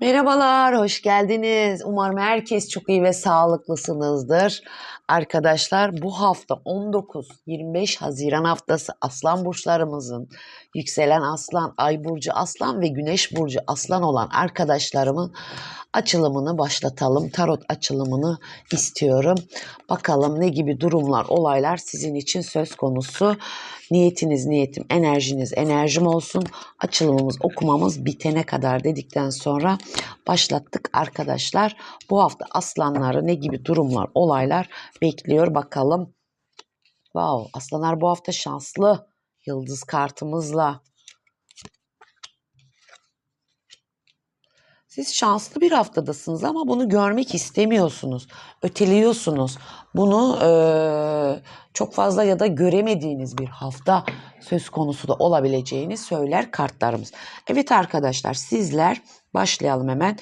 Merhabalar, hoş geldiniz. Umarım herkes çok iyi ve sağlıklısınızdır. Arkadaşlar bu hafta 19-25 Haziran haftası Aslan burçlarımızın yükselen Aslan, Ay burcu Aslan ve Güneş burcu Aslan olan arkadaşlarımın açılımını başlatalım. Tarot açılımını istiyorum. Bakalım ne gibi durumlar, olaylar sizin için söz konusu. Niyetiniz niyetim, enerjiniz enerjim olsun. Açılımımız, okumamız bitene kadar dedikten sonra başlattık arkadaşlar. Bu hafta aslanları ne gibi durumlar, olaylar bekliyor bakalım. Wow, aslanlar bu hafta şanslı. Yıldız kartımızla. Siz şanslı bir haftadasınız ama bunu görmek istemiyorsunuz. Öteliyorsunuz. Bunu eee, çok fazla ya da göremediğiniz bir hafta söz konusu da olabileceğini söyler kartlarımız. Evet arkadaşlar sizler başlayalım hemen.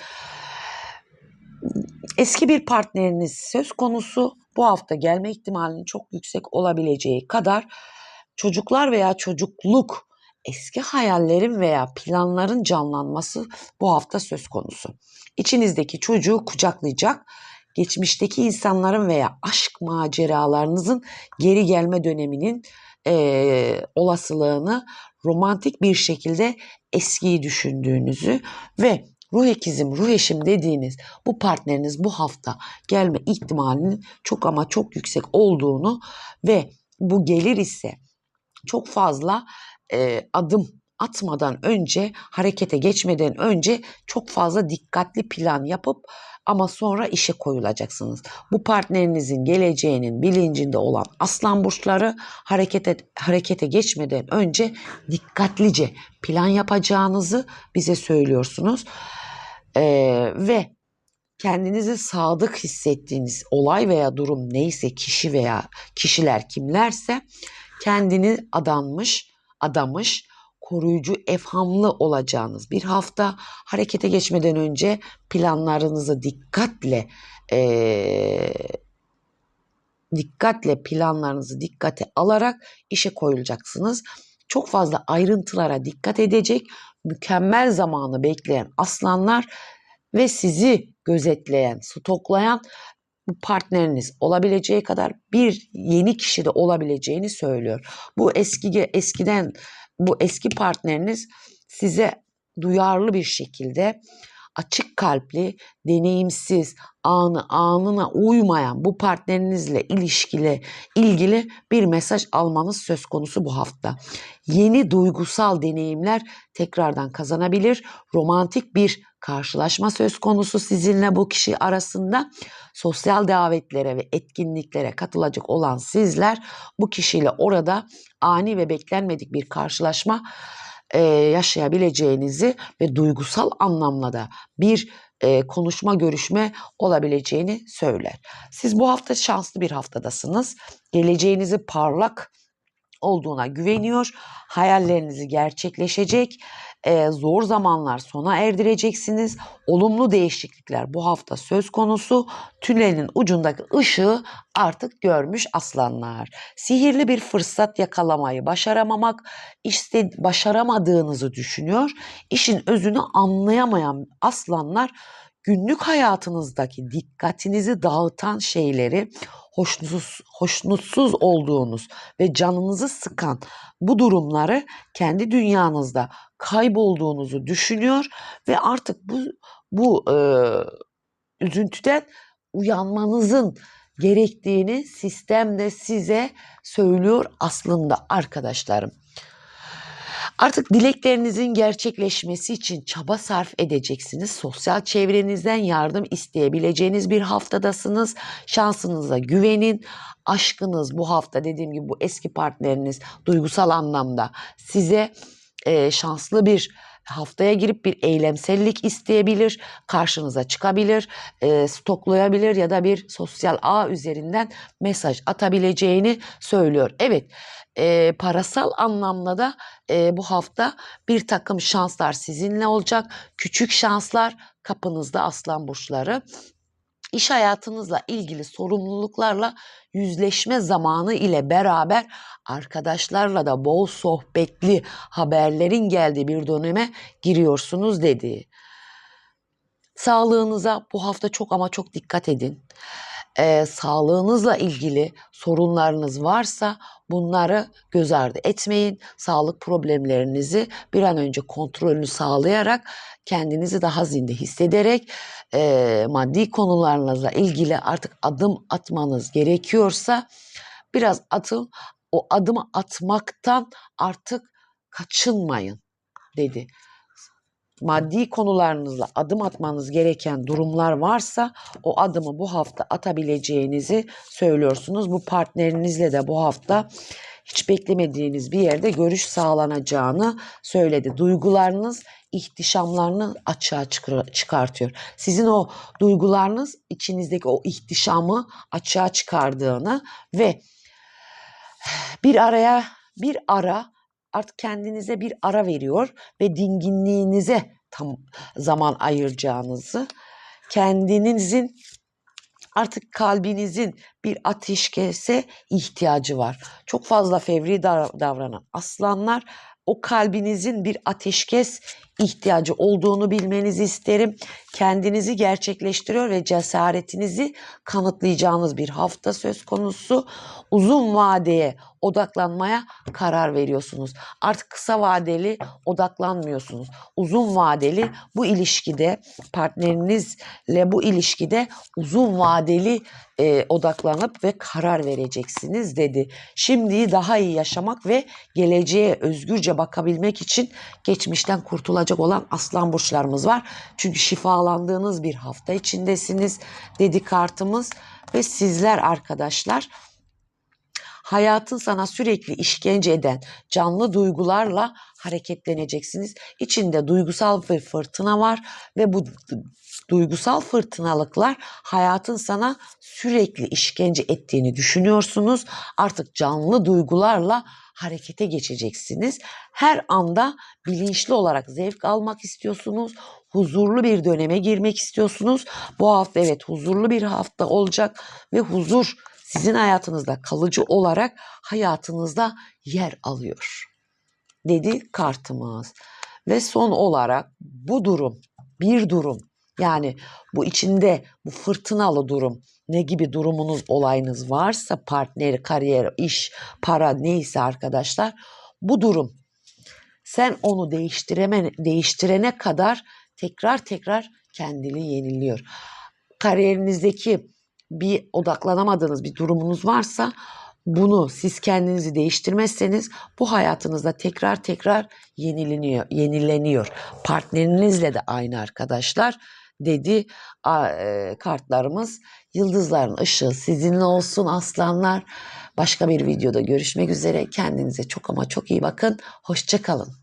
Eski bir partneriniz söz konusu bu hafta gelme ihtimalinin çok yüksek olabileceği kadar çocuklar veya çocukluk eski hayallerin veya planların canlanması bu hafta söz konusu. İçinizdeki çocuğu kucaklayacak, geçmişteki insanların veya aşk maceralarınızın geri gelme döneminin eee, olasılığını romantik bir şekilde eskiyi düşündüğünüzü ve ruh ikizim, ruh eşim dediğiniz bu partneriniz bu hafta gelme ihtimalinin çok ama çok yüksek olduğunu ve bu gelir ise çok fazla e, adım atmadan önce, harekete geçmeden önce çok fazla dikkatli plan yapıp ama sonra işe koyulacaksınız. Bu partnerinizin geleceğinin bilincinde olan aslan burçları harekete harekete geçmeden önce dikkatlice plan yapacağınızı bize söylüyorsunuz. Ee, ve kendinizi sadık hissettiğiniz olay veya durum neyse kişi veya kişiler kimlerse kendini adanmış, adamış, koruyucu, efhamlı olacağınız bir hafta harekete geçmeden önce planlarınızı dikkatle eee, dikkatle planlarınızı dikkate alarak işe koyulacaksınız. Çok fazla ayrıntılara dikkat edecek, mükemmel zamanı bekleyen aslanlar ve sizi gözetleyen, stoklayan partneriniz olabileceği kadar bir yeni kişi de olabileceğini söylüyor. Bu eski eskiden bu eski partneriniz size duyarlı bir şekilde açık kalpli, deneyimsiz, anı anına uymayan bu partnerinizle ilişkili ilgili bir mesaj almanız söz konusu bu hafta. Yeni duygusal deneyimler tekrardan kazanabilir. Romantik bir karşılaşma söz konusu sizinle bu kişi arasında. Sosyal davetlere ve etkinliklere katılacak olan sizler bu kişiyle orada ani ve beklenmedik bir karşılaşma e, yaşayabileceğinizi ve duygusal anlamda da bir e, konuşma, görüşme olabileceğini söyler. Siz bu hafta şanslı bir haftadasınız. Geleceğinizi parlak olduğuna güveniyor. Hayallerinizi gerçekleşecek. Ee, zor zamanlar sona erdireceksiniz. Olumlu değişiklikler bu hafta söz konusu. Tünelin ucundaki ışığı artık görmüş aslanlar. Sihirli bir fırsat yakalamayı başaramamak, işte başaramadığınızı düşünüyor. İşin özünü anlayamayan aslanlar günlük hayatınızdaki dikkatinizi dağıtan şeyleri hoşnutsuz, hoşnutsuz olduğunuz ve canınızı sıkan bu durumları kendi dünyanızda kaybolduğunuzu düşünüyor ve artık bu bu e, üzüntüden uyanmanızın gerektiğini sistem de size söylüyor aslında arkadaşlarım. Artık dileklerinizin gerçekleşmesi için çaba sarf edeceksiniz. Sosyal çevrenizden yardım isteyebileceğiniz bir haftadasınız. Şansınıza güvenin. Aşkınız bu hafta dediğim gibi bu eski partneriniz duygusal anlamda size e, şanslı bir haftaya girip bir eylemsellik isteyebilir, karşınıza çıkabilir, e, stoklayabilir ya da bir sosyal ağ üzerinden mesaj atabileceğini söylüyor. Evet, e, parasal anlamda da e, bu hafta bir takım şanslar sizinle olacak. Küçük şanslar kapınızda aslan burçları iş hayatınızla ilgili sorumluluklarla yüzleşme zamanı ile beraber arkadaşlarla da bol sohbetli haberlerin geldiği bir döneme giriyorsunuz dedi. Sağlığınıza bu hafta çok ama çok dikkat edin. Ee, sağlığınızla ilgili sorunlarınız varsa bunları göz ardı etmeyin. Sağlık problemlerinizi bir an önce kontrolünü sağlayarak kendinizi daha zinde hissederek e, maddi konularınızla ilgili artık adım atmanız gerekiyorsa biraz atın o adımı atmaktan artık kaçınmayın dedi. Maddi konularınızla adım atmanız gereken durumlar varsa o adımı bu hafta atabileceğinizi söylüyorsunuz. Bu partnerinizle de bu hafta hiç beklemediğiniz bir yerde görüş sağlanacağını söyledi. Duygularınız ihtişamlarını açığa çıkar- çıkartıyor. Sizin o duygularınız içinizdeki o ihtişamı açığa çıkardığını ve bir araya bir ara artık kendinize bir ara veriyor ve dinginliğinize tam zaman ayıracağınızı kendinizin artık kalbinizin bir ateşkese ihtiyacı var. Çok fazla fevri dav- davranan aslanlar o kalbinizin bir ateşkes ihtiyacı olduğunu bilmenizi isterim. Kendinizi gerçekleştiriyor ve cesaretinizi kanıtlayacağınız bir hafta söz konusu. Uzun vadeye odaklanmaya karar veriyorsunuz. Artık kısa vadeli odaklanmıyorsunuz. Uzun vadeli bu ilişkide partnerinizle bu ilişkide uzun vadeli e, odaklanıp ve karar vereceksiniz dedi. Şimdi daha iyi yaşamak ve geleceğe özgürce bakabilmek için geçmişten kurtulacak olan aslan burçlarımız var. Çünkü şifalandığınız bir hafta içindesiniz dedi kartımız ve sizler arkadaşlar hayatın sana sürekli işkence eden canlı duygularla hareketleneceksiniz. İçinde duygusal bir fırtına var ve bu duygusal fırtınalıklar hayatın sana sürekli işkence ettiğini düşünüyorsunuz. Artık canlı duygularla harekete geçeceksiniz. Her anda bilinçli olarak zevk almak istiyorsunuz. Huzurlu bir döneme girmek istiyorsunuz. Bu hafta evet huzurlu bir hafta olacak ve huzur sizin hayatınızda kalıcı olarak hayatınızda yer alıyor. Dedi kartımız. Ve son olarak bu durum, bir durum yani bu içinde bu fırtınalı durum ne gibi durumunuz, olayınız varsa partner, kariyer, iş, para neyse arkadaşlar bu durum sen onu değiştireme, değiştirene kadar tekrar tekrar kendini yeniliyor. Kariyerinizdeki bir odaklanamadığınız bir durumunuz varsa bunu siz kendinizi değiştirmezseniz bu hayatınızda tekrar tekrar yenileniyor, yenileniyor. Partnerinizle de aynı arkadaşlar dedi e, kartlarımız. Yıldızların ışığı sizinle olsun aslanlar. Başka bir videoda görüşmek üzere. Kendinize çok ama çok iyi bakın. Hoşça kalın.